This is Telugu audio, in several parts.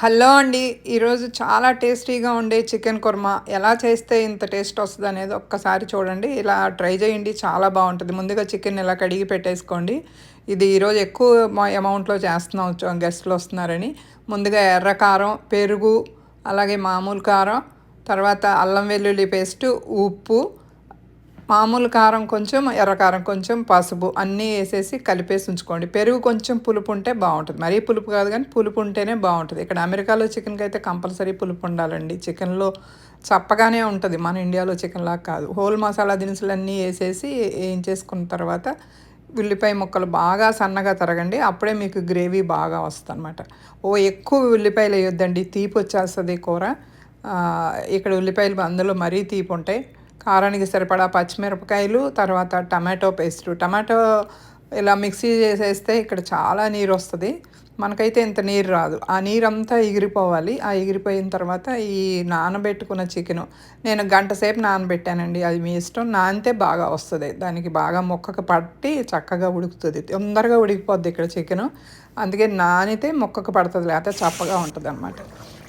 హలో అండి. ఈరోజు చాలా టేస్టీగా ఉండే చికెన్ కుర్మా ఎలా చేస్తే ఇంత టేస్ట్ వస్తుంది అనేది ఒక్కసారి చూడండి. ఇలా ట్రై చేయండి చాలా బాగుంటుంది. ముందుగా చికెన్ ఇలా కడిగి పెట్టేసుకోండి. ఇది ఈరోజు ఎక్కువ అమౌంట్లో చేస్తున్నాం గెస్ట్లు వస్తున్నారని. ముందుగా ఎర్ర కారం పెరుగు అలాగే మామూలు కారం తర్వాత అల్లం వెల్లుల్లి పేస్టు ఉప్పు మామూలు కారం కొంచెం ఎర్రకారం కొంచెం పసుపు అన్నీ వేసేసి కలిపేసి ఉంచుకోండి. పెరుగు కొంచెం పులుపు ఉంటే బాగుంటుంది. మరీ పులుపు కాదు కానీ పులుపు ఉంటేనే బాగుంటుంది. ఇక్కడ అమెరికాలో చికెన్కి అయితే కంపల్సరీ పులుపు ఉండాలండి. చికెన్లో చప్పగానే ఉంటుంది. మన ఇండియాలో చికెన్ లాగా కాదు. హోల్ మసాలా దినుసులు అన్నీ వేసేసి వేయించేసుకున్న తర్వాత ఉల్లిపాయ ముక్కలు బాగా సన్నగా తరగండి. అప్పుడే మీకు గ్రేవీ బాగా వస్తుంది అనమాట ఓ ఎక్కువ ఉల్లిపాయలు వేయొద్దండి. తీపి వచ్చేస్తుంది కూర. ఇక్కడ ఉల్లిపాయలు అందులో మరీ తీపి ఉంటాయి. కారానికి సరిపడా పచ్చిమిరపకాయలు తర్వాత టమాటో పేస్ట్. టమాటో ఇలా మిక్సీ చేసేస్తే ఇక్కడ చాలా నీరు వస్తుంది మనకైతే ఇంత నీరు రాదు. ఆ నీరంతా ఎగిరిపోవాలి. ఆ ఎగిరిపోయిన తర్వాత ఈ నానబెట్టుకున్న చికెను నేను గంట సేపు నానబెట్టానండి. అది మీ ఇష్టం. నానితే బాగా వస్తుంది. దానికి బాగా మొక్కకు పట్టి చక్కగా ఉడుకుతుంది. తొందరగా ఉడికిపోద్ది ఇక్కడ చికెను. అందుకే నానితే మొక్కకు పడుతుంది. లేకపోతే చప్పగా ఉంటుంది అనమాట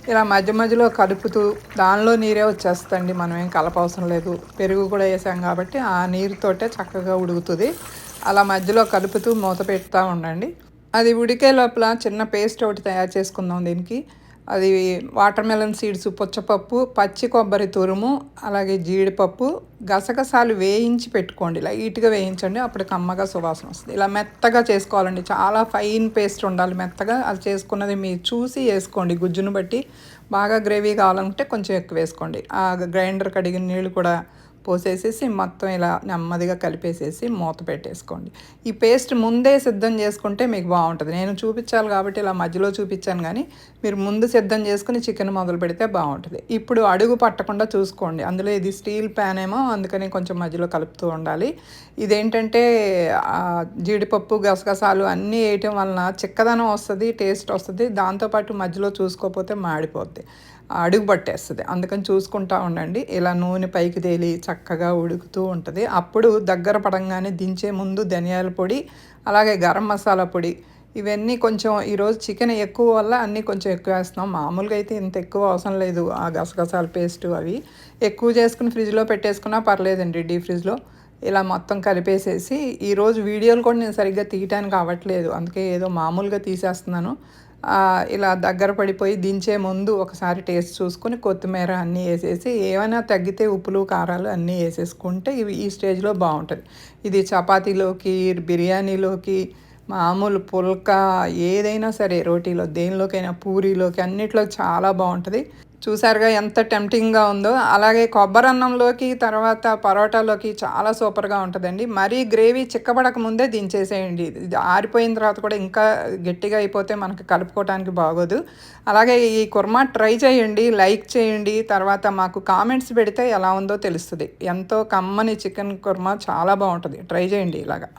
ఇలా మధ్య మధ్యలో కలుపుతూ దానిలో నీరే వచ్చేస్తండి. మనం ఏం కలపవసరం లేదు. పెరుగు కూడా వేసాం కాబట్టి ఆ నీరుతోటే చక్కగా ఉడుకుతుంది. అలా మధ్యలో కలుపుతూ మూత పెడతా ఉండండి. అది ఉడికే లోపల చిన్న పేస్ట్ ఒకటి తయారు చేసుకుందాం దీనికి. అది వాటర్ మెలన్ సీడ్స్ పుచ్చపప్పు పచ్చి కొబ్బరి తురుము అలాగే జీడిపప్పు గసగసాలు వేయించి పెట్టుకోండి. లైట్గా వేయించండి అప్పుడు కమ్మగా సువాసన వస్తుంది. ఇలా మెత్తగా చేసుకోవాలండి. చాలా ఫైన్ పేస్ట్ ఉండాలి మెత్తగా. అది చేసుకున్నది మీరు చూసి వేసుకోండి. గుజ్జును బట్టి బాగా గ్రేవీ కావాలంటే కొంచెం ఎక్కువ వేసుకోండి. ఆ గ్రైండర్ కడిగిన నీళ్ళు కూడా పోసేసేసి మొత్తం ఇలా నెమ్మదిగా కలిపేసేసి మూత పెట్టేసుకోండి. ఈ పేస్ట్ ముందే సిద్ధం చేసుకుంటే మీకు బాగుంటుంది. నేను చూపించాలి కాబట్టి ఇలా మధ్యలో చూపించాను కానీ మీరు ముందు సిద్ధం చేసుకుని చికెన్ మొదలు పెడితే బాగుంటుంది. ఇప్పుడు అడుగు పట్టకుండా చూసుకోండి. అందులో ఇది స్టీల్ ప్యాన్ ఏమో అందుకని కొంచెం మధ్యలో కలుపుతూ ఉండాలి. ఇదేంటంటే జీడిపప్పు గసగసాలు అన్నీ వేయటం వలన చిక్కదనం వస్తుంది టేస్ట్ వస్తుంది. దాంతోపాటు మధ్యలో చూసుకోకపోతే మాడిపోద్ది. అడుగు పట్టేస్తుంది. అందుకని చూసుకుంటా ఉండండి. ఇలా నూనె పైకి తేలి చక్కగా ఉడుకుతూ ఉంటుంది. అప్పుడు దగ్గర పడంగానే దించే ముందు ధనియాల పొడి అలాగే గరం మసాలా పొడి ఇవన్నీ కొంచెం ఈరోజు చికెన్ ఎక్కువ వల్ల అన్నీ కొంచెం ఎక్కువ వేస్తున్నాం. మామూలుగా అయితే ఇంత ఎక్కువ అవసరం లేదు ఆ గసగసాల పేస్ట్ అవి. ఎక్కువ చేసుకుని ఫ్రిడ్జ్లో పెట్టేసుకున్నా పర్లేదండి డీ ఫ్రిడ్జ్లో. ఇలా మొత్తం కలిపేసేసి ఈరోజు వీడియోలు కూడా నేను సరిగ్గా తీయటానికి అవ్వట్లేదు. అందుకే ఏదో మామూలుగా తీసేస్తున్నాను. ఇలా దగ్గర పడిపోయి దించే ముందు ఒకసారి టేస్ట్ చూసుకొని కొత్తిమీర అన్నీ వేసేసి ఏమైనా తగ్గితే ఉప్పులు కారాలు అన్నీ వేసేసుకుంటే ఇవి ఈ స్టేజ్లో బాగుంటుంది. ఇది చపాతీలోకి బిర్యానీలోకి మామూలు పుల్కా ఏదైనా సరే రోటీలో దేనిలోకైనా పూరీలోకి అన్నిట్లో చాలా బాగుంటుంది. చూసారుగా ఎంత టెంప్టింగ్గా ఉందో. అలాగే కొబ్బరి అన్నంలోకి తర్వాత పరోటాలోకి చాలా సూపర్గా ఉంటుందండి. మరీ గ్రేవీ చిక్కబడక ముందే దించేసేయండి. ఇది ఆరిపోయిన తర్వాత కూడా ఇంకా గట్టిగా అయిపోతే మనకు కలుపుకోవడానికి బాగోదు. అలాగే ఈ కుర్మా ట్రై చేయండి లైక్ చేయండి. తర్వాత మాకు కామెంట్స్ పెడితే ఎలా ఉందో తెలుస్తుంది. ఎంతో కమ్మని చికెన్ కుర్మా చాలా బాగుంటుంది. ట్రై చేయండి ఇలాగా.